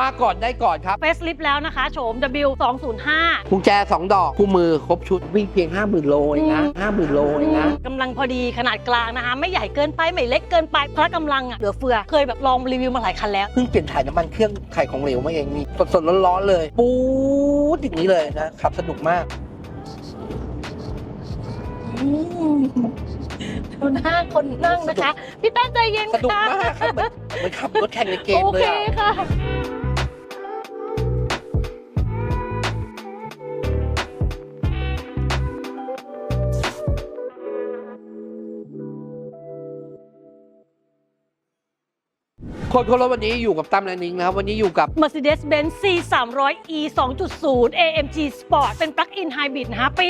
มาก่อนได้ก่อนครับ เฟสลิฟแล้วนะคะ โฉม W 205กุญแจ 2 ดอกคู่มือครบชุดวิ่งเพียง 50,000 โลเองนะ50,000 โลเองนะกำลังพอดีขนาดกลางนะคะ ไม่ใหญ่เกินไป ไม่เล็กเกินไปพละกำลังอะเหลือเฟือ เคยแบบลองรีวิวมาหลายคันแล้ว เพิ่งเปลี่ยนถ่ายน้ำมันเครื่องไข่ของเหลวมาเองนี่สดๆร้อนๆเลย ปูดอย่างนี้เลยนะขับสนุกมากดูหน้าคนนั่งนะคะ พี่ตั้งใจเย็นสนุกค่ะมากครับเหมือนเหมือนขับรถแข่งในเกมโอเลเคยอะ ค่ะ คนคนรถวันนี้อยู่กับตั้มแลนนิงนะครับ วันนี้อยู่กับ Mercedes-Benz C 3 0 0 E 2.0 AMG Sport เป็น Plug-in Hybrid นะคะปี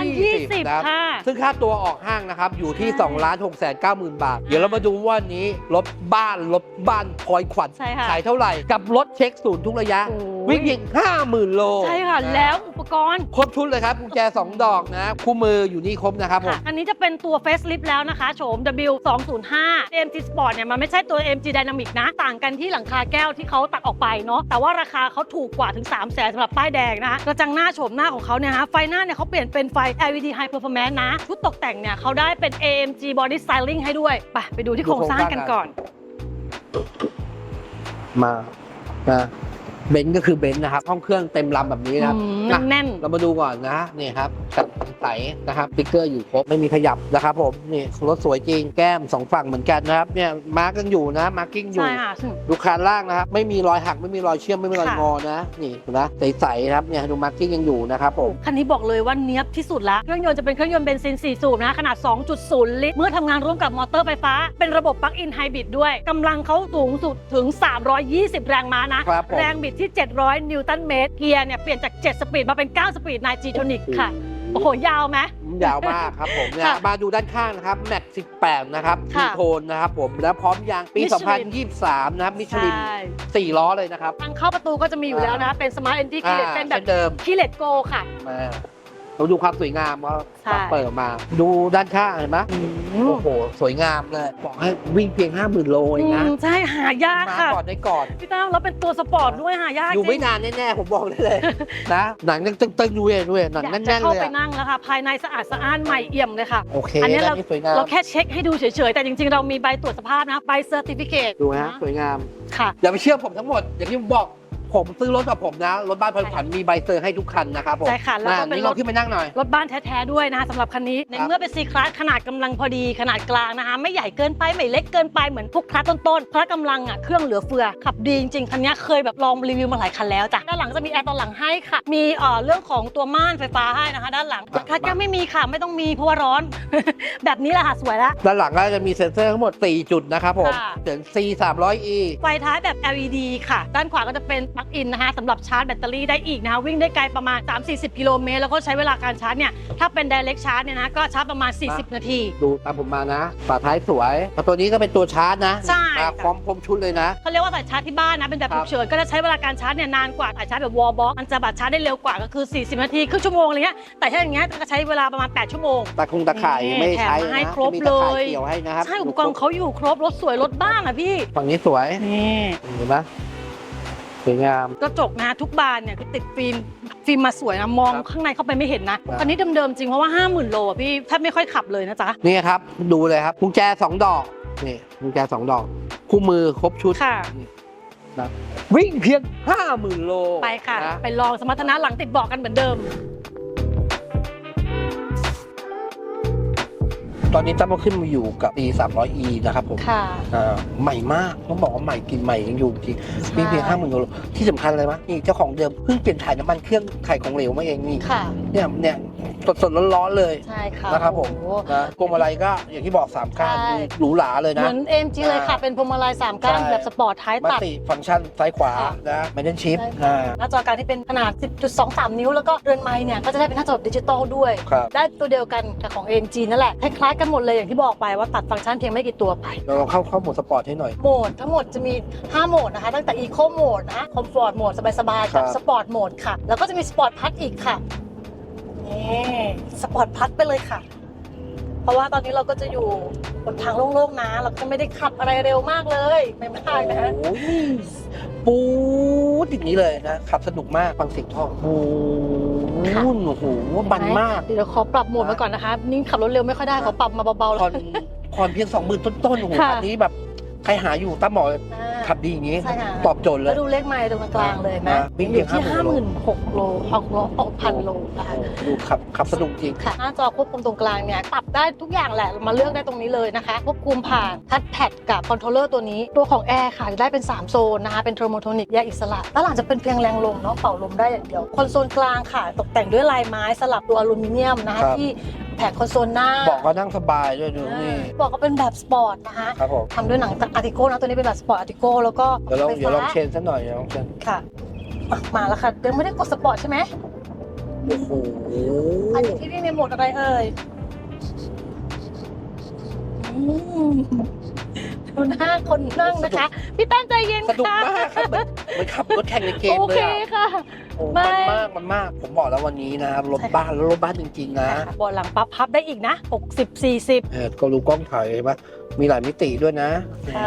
2020 นะครับค่ะ ซึ่งค่าตัวออกห้างนะครับ อยู่ที่ใช่2ล้าน6แสน9หมื่นบาท เดี๋ยวเรามาดูว่าวันนี้ รถบ้านรถบ้านพลอยขวัญใช่ค่ะขายเท่าไหร่ กับรถเช็คศูนย์ทุกระยะโอ้ยวิ่งเพียง50,000 โล ใช่ค่ะนแล้วอุปกรณ์ ครบชุดเลยครับกุญแจ 2 ดอกนะ คู่มืออยู่นี่ครบนะครับผมค่ะอันนี้จะเป็นตัว Facelift แล้วนะคะโฉม W 205 AMG Sport เนี่ยมันไม่ใช่ตัว AMG Dynamic นะ ต่างกันที่หลังคาแก้วที่เขาตัดออกไปเนาะแต่ว่าราคาเขาถูกกว่าถึง3 0 0แสนสำหรับป้ายแดงนะคะกระจังหน้าโฉมหน้าของเขาเนี่ยฮะไฟหน้าเนี่ยเขาเปลี่ยนเป็นไฟ LED High Performance นะชุดตกแต่งเนี่ยเขาได้เป็น AMG Body Styling ให้ด้วยไปไปดูที่โครงสร้างกันก่อน มา มา เบนซ์ก็คือเบนซ์นะครับ ห้องเครื่องเต็มลำแบบนี้นะครับอืมอะแน่น เรามาดูก่อนนะนี่ครับกับใสนะครับสติ๊กเกอร์อยู่ครบไม่มีขยับนะครับผมนี่รถสวยจริงแก้มสองฝั่งเหมือนกันนะครับเนี่ยมาร์กกันอยู่นะมาร์กิ้งๆอยู่ ใช่ค่ะ ดูคานล่างนะครับ ไม่มีรอยหักไม่มีรอยเชื่อมไม่มีรอยค่ะงอนะนี่เห็นะใสๆครับเนี่ยดูมาร์กิ้งยังอยู่นะครับผมคันนี้บอกเลยว่าเนี้ยบที่สุดละเครื่องยนต์จะเป็นเครื่องยนต์เบนซิน 4 สูบนะขนาด 2.0 ลิตร เมื่อทำงานร่วมกับมอเตอร์ไฟฟ้า เป็นระบบปลั๊กอินไฮบริดด้วยกำลังเขาสูงสุดถึง 320 แรงม้านะครับผมแรงบิดที่ 700 นิวตันเมตร เกียร์เนี่ยเปลี่ยนจาก 7 สปีดมาเป็น 9 สปีดนายจีโทนิกค่ะ โอ้โห ยาวไหม ยาวมากครับผมเนี่ยค่ะมาดูด้านข้างนะครับแม็ก18 นะครับทูค่ะโทนนะครับผมแล้วพร้อมยางปี Michelin 2023 นะครับมิชลินใช่4ล้อเลยนะครับ ทางเข้าประตูก็จะมีอยู่แล้วนะ เป็นสมาร์ทเอนตี้คีเลตอ่าเป็นแบบเช่นเดิมคีเลตโกค่ะ มา เราดูความสวยงามว่าใช่ เปิดออกมา ดูด้านข้างเห็นไหมโอ้โห สวยงามเลยบอกให้วิ่งเพียง50,000โลเองนะอืมใช่หายากมาค่ะ ก่อนได้ก่อน พี่ตั้มแล้วเป็นตัวสปอร์ตด้วยหายากอยู่จริไม่งนานแน่ๆผมบอกได้เลย นะ หนังยังตึงๆอยู่เลยด้วยหนังอยากแน่จะนๆเข้าเลยไปอะนั่งแล้วค่ะภายในสะอาดสะอ้านใหม่เอี่ยมเลยค่ะ โอเคอันนี้ด้าเรานนี้สวยงามเราแค่เช็คให้ดูเฉยๆ แต่จริงๆ เรามีใบตรวจสภาพนะ ใบเซอร์ติฟิเคตดูฮะสวยงาม ค่ะ อย่าไปเชื่อผมทั้งหมด อย่างที่ผมบอก ผมซื้อรถกับผมนะ รถบ้านพลอยขวัญมีใบเซอร์ให้ทุกคันนะครับผมใช่ค่ะแล้วก็อ่าเป็นนี่รเราถขึ้นไปนั่งหน่อยรถบ้านแท้ๆด้วยนะคะสำหรับคันนี้ในครับเมื่อเป็นซีคลาสขนาดกำลังพอดีขนาดกลางนะคะ ไม่ใหญ่เกินไปไม่เล็กเกินไปเหมือนพวกคลาสต้นๆพละกำลังอะเครื่องเหลือเฟือขับดีจริงๆคันนี้เคยแบบลองรีวิวมาหลายคันแล้วจ้ะด้านหลังจะมีแอร์ตอนหลังให้ค่ะ มีเอ่อเรื่องของตัวม่านไฟฟ้าให้นะคะด้านหลังครับคาแก้วไม่มีค่ะไม่ต้องมีเพราะว่าร้อน แบบนี้แหละค่ะสวยแล้วด้านหลังก็จะมีเซ็นเซอร์ทั้งหมด 4 จุดนะครับผมค่ะเสียง C 300E ไฟท้ายแบบ LED ค่ะ ด้านขวาก็จะเป็นปลั๊กอินนะคะสำหรับชาร์จแบตเตอรี่ได้อีกนะคะวิ่งได้ไกลประมาณ 3-40 กิโลเมตรแล้วก็ใช้เวลาการชาร์จเนี่ยถ้าเป็น direct charge เนี่ยนะก็ชาร์จประมาณ 40 นาที ดูตามผมมานะฝาท้ายสวยแต่ตัวนี้ก็เป็นตัวชาร์จนะใช่ มาพร้อมพร้อมชุดเลยนะ เขาเรียกว่าสายชาร์จที่บ้านนะเป็นแบบครับฉุกเฉินก็จะใช้เวลาการชาร์จเนี่ยนานกว่าสายชาร์จแบบ wall box มันจะแบบชาร์จได้เร็วกว่าก็คือ 40 นาทีครึ่งชั่วโมงอะไรเงี้ยแต่ถ้าอย่างเงี้ยก็ใช้เวลาประมาณ 8 ชั่วโมง ตะคงตะข่ายไม่ได้ใช้แถมมาให้นะครบจะมีตะข่ายเลย เกี่ยวให้นะครับใช่อุปกรณ์เขาอยู่ครบรถสวยรถบ้านอะพี่ ฝั่งนี้สวยนี่ เห็นไหมส วยงาม กระจกนะทุกบานเนี่ยคือติดฟิล์มฟิล์มมาสวยนะ มองครับข้างในเข้าไปไม่เห็นนะครับคันนี้เดิมๆจริงเพราะว่า 50,000 โลอะพี่แทบไม่ค่อยขับเลยนะจ๊ะ นี่ครับ ดูเลยครับกุญแจสองดอกนี่กุญแจสองดอก คู่มือครบชุดค่ะ นี่นะวิ่งเพียงห้าหมื่นโลไปค่ะ นะ ไปลองสมรรถนะหลังติดเบอกกันเหมือนเดิม ตอนนี้ตั้มก็ขึ้นมาอยู่กับ E 3 0 0 E นะครับผมค่ะ อ่าใหม่มากต้องบอกว่าใหม่กินใหม่ยังอยู่จริงวิ่งเพียงห้าหมื่นโลที่สำคัญเลยมั้ยนี่เจ้าของเดิมเพิ่งเปลี่ยนถ่ายน้ำมันเครื่องไข่ของเหลวมาเองนี่ค่ะ เนี่ยเนี่ย สดๆร้อนๆเลยใช่ค่ะนะครับผมโอ้โห นะพวงมาลัยก็อย่างที่บอกสามก้านใช่หรูหราเลยเหนะ มือน AMG เลยค่ะเป็นพวงมาลัย3ก้านใช่ แบบสปอร์ตท้ายมัลตัด ติฟังก์ชันซ้ายขวาค่ะนะแมนเทนชิพใช่อ่าหน้าจอการที่เป็นขนาด 10.23 นิ้ว แล้วก็เรือนไม้เนี่ย ก็จะได้เป็นหน้าจอดิจิตอลด้วย ครับ ได้ตัวเดียวกันกับของ AMG นั่นแหละ คล้ายๆกันหมดเลยอย่างที่บอกไปว่าตัดฟังก์ชันเพียงไม่กี่ตัวไป เราลองเข้าเข้าโหมดสปอร์ตให้หน่อย โหมดทั้งหมดจะมี 5 โหมดนะคะ ตั้งแต่ Eco โหมดนะ Comfort โหมดสบายๆครักับบ Sport โหมดค่ะ แล้วก็จะมี Sport พัทอีกค่ะ นี่ Sport พัทไปเลยค่ะ เพราะว่าตอนนี้เราก็จะอยู่บนทางโล่งๆนะเราก็ไม่ได้ขับอะไรเร็วมากเลย ไม่มากนะฮะโอ้ยปูดอย่างนี้เลยนะขับสนุกมากฟังเสียงท่อโอ้โหโอ้โหมันมาก เดี๋ยวขอปรับโหมดมาก่อนนะคะ นี่ขับรถเร็วไม่ค่อยได้ขอปรับมาเบาๆผ่อนเลยผ่อนเพียงสองหมื่นต้นๆโอ้โหค่ะอันนี้แบบ ใครหาอยู่ตั้มบอกเลยขับดีอย่างนี้ ใช่ค่ะตอบโจทย์เลแล้ยว ดูเลขไมล์ตรงกลางเลยนะอ่าวิ่งอยู่ที่50,000ห้าหมื่นหกโลหกโลหกพันโลนะคะ ดูขับขับสนุกจริง ค่ะหน้าจอควบคุมตรงกลางเนี่ยปรับได้ทุกอย่างแหละมาเลือกได้ตรงนี้เลยนะคะ ควบคุมผ่านทัชแพดกับคอนโทรลเลอร์ตัวนี้ ตัวของแอร์ค่ะจะได้เป็น 3 โซนนะคะ เป็นเทอร์โมโทนิกแยกอิสระด้านหลังจะเป็นเพียงแรงลมเนาะเป่าลมได้อย่างเดียวคอนโซลกลางค่ะ ตกแต่งด้วยลายไม้สลับตัวอลูมิเนียมนะคะ ครับ ที่ แผงคอนโซลหน้าบอกก็นั่งสบายด้วยดูนี่บอกก็เป็นแบบสปอร์ตนะคะครับผมทำด้วยหนังจากอาร์ติโกนะตัวนี้เป็นแบบสปอร์ตอาร์ติโกแล้วก็เดี๋ยวลองไฟเดี๋ยวลองฟ้าเชนสักหน่อยเดี๋ยวลองเชนค่ะอะมาแล้วค่ะยังไม่ได้กดสปอร์ตใช่ไหมโอ้โหอันนี้ที่วิ่งในโหมดอะไรเอ่ย อืมดูหน้าคนนั่งนะคะ พี่ตั้นใจเย็นสนุกค่ะมากครับเหมือนเหมือนขับรถแข่งในเกมโอเลเคยอะค่ะ โอ้ไม่ มันมากมันมาก ผมบอกแล้ววันนี้นะครับรถบ้านแล้วรถบ้านจริง ๆ นะเบาะหลังปั๊บพับได้อีกนะ 60 40เออก็รู้กล้องถ่ายเห็นปะมีหลายมิติด้วยนะค่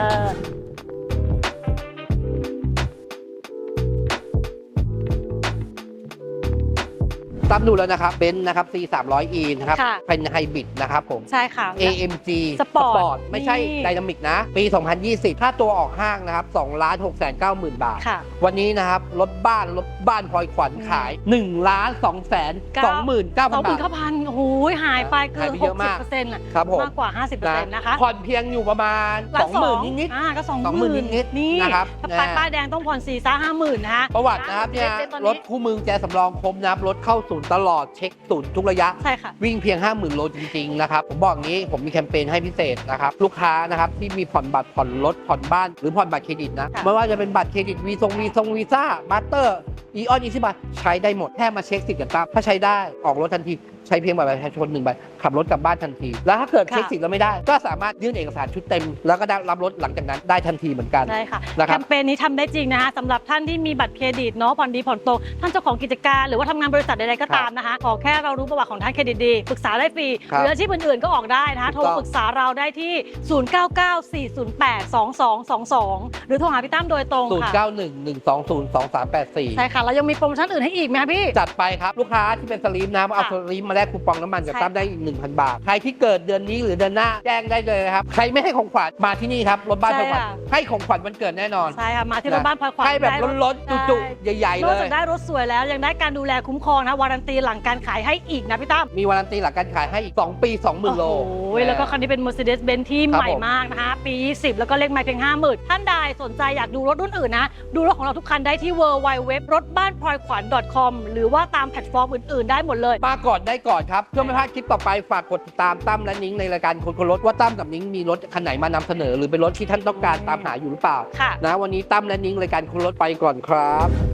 ะตามดูแล้วนะครับเบนซ์นะครับ C 3 0 0 E นะครับ ค่ะ เป็นไฮบริดนะครับผม ใช่ค่ะ AMG สปอร์ตไม่ใช่นี่ ไดนามิกนะ ปี 2020ค่าตัวออกห้างนะครับ2ล้าน6 9 0 0 0 0 บาท ค่ะ วันนี้นะครับรถบ้านรถบ้านพลอยขวัญขาย1ล้าน2แสนเก้า2หมื่นเก้าพัสอนงหบามื่ทนเก้าพันโอ้โหหายไปเกิหายนไปเยอะมาก 60%น่ะครับผมมากกว่า 50%นะคะผ่อนเพียงอยู่ประมาณ ล้าน20,000 นิด อ่าก็สองสองหมื่นนิดๆนี่นะครับถ้าป้ายนะ ป้ายแดงต้องผ่อนสี่ซ่าห้าหมื่นนะคะ ๆประวัตินะครับเนี่ยเจ็ดๆตอนนี้รถคู่มือกุญแจสำรองครบนะครับรถเข้าศูนย์ตลอดเช็คศูนย์ทุกระยะ ใช่ค่ะ วิ่งเพียง 50,000 โลจริงๆนะครับผมบอกงี้ผมมีแคมเปญให้พิเศษนะครับลูกค้านะครับที่มีผ่อนบัตรผ่อนรถผ่อนบ้านหรือผ่อนบัตรเครดิตนะค่ะไม่ว่าจะเป็นบัตรเครดิตวีทรงวีทรงวีซ่ามาสเตอร์อีออนอีซิบัตใช้ได้หมดแค่มาเช็คสิทธิ์กันตามถ้าใช้ได้ออกรถทันที ใช้เพียงบัตรประชาชนหนึ่งใบขับรถกลับบ้านทันที แล้วถ้าเกิดค่ะเช็คสิทธิ์แล้วไม่ได้ ก็สามารถยื่นเอกสารชุดเต็ม แล้วก็ได้รับรถหลังจากนั้นได้ทันทีเหมือนกันใช่ค่ะนะคแครับมเปญนี้ทำได้จริงนะคะสำหรับท่านที่มีบัตรเครดิตเนาะผ่อนดีผ่อนโตท่านเจ้าของกิจการหรือว่าทำงานบริษัทใดๆก็ตามนะคะขอแค่เรารู้ประวัติของท่านเครดิตดีปรึกษาได้ฟรีครัหบรืออาชีพอื่นๆก็ออกได้นะคะถูโทกต้องรปรึกษาเราได้ที่ 0994082222 หรือโทรหาพี่ตั้มโดยตรงศูนค่ะย์เก้าหนึ่งหนึ่งสองศูนย์สองสามแปดสี่ใช่ค่ะเรายังมีโปรโมชั่นอื่นให้อีกไหมคะพี่จัดไปครับลูกค้าที่เป็นสลิมนะเอาค่ะสลิมมาแลกคูปองน้ำมันกับใช่ ตั้มได้อีก1,000 บาท ใครที่เกิดเดือนนี้หรือเดือนหน้าแจ้งได้เลยนะครับ ใครไม่ให้ของขวัญมาที่นี่ครับรถบ้านใช่พลอยขวัญค่ะให้ของขวัญวันเกิดแน่นอนใช่ค่ะ มาที่นะรถบ้านพลอยขวัญให้แบบได้รถล้นๆจุๆใหญ่ๆนเลอกย จากได้รถสวยแล้ว ยังได้การดูแลคุ้มครองนะวารันตีหลังการขายให้อีกนะพี่ตั้มมีวารันตีหลังการขายให้อีก 2 ปี 20,000 โล โอ้โหแล้วก็คันนี้เป็น Mercedes-Benz ที่ครับใหม่มากนะคะ ปี20แล้วก็เลขไม่เพียง 50,000 ท่านใดสนใจอยากดูรถรุ่นอื่นนะ ดูรถของเราทุกคันได้ที่ w w w รถบ้านพลอยขวัญ .com หรือว่าตามแพลตฟอร์มอื่นๆ ได้หมดเลย มาก่อนได้ก่อนครับ เพื่อไม่พลาดคลิปต่อไปฝากกดติดตามตั้มและนิ้งในรายการคนคนรถว่าตั้มกับนิ้งมีรถคันไหนมานำเสนอ หรือเป็นรถที่ท่านต้องการตามหาอยู่หรือเปล่าค่ะ นะวันนี้ตั้มและนิ้งรายการคนรถไปก่อนครับ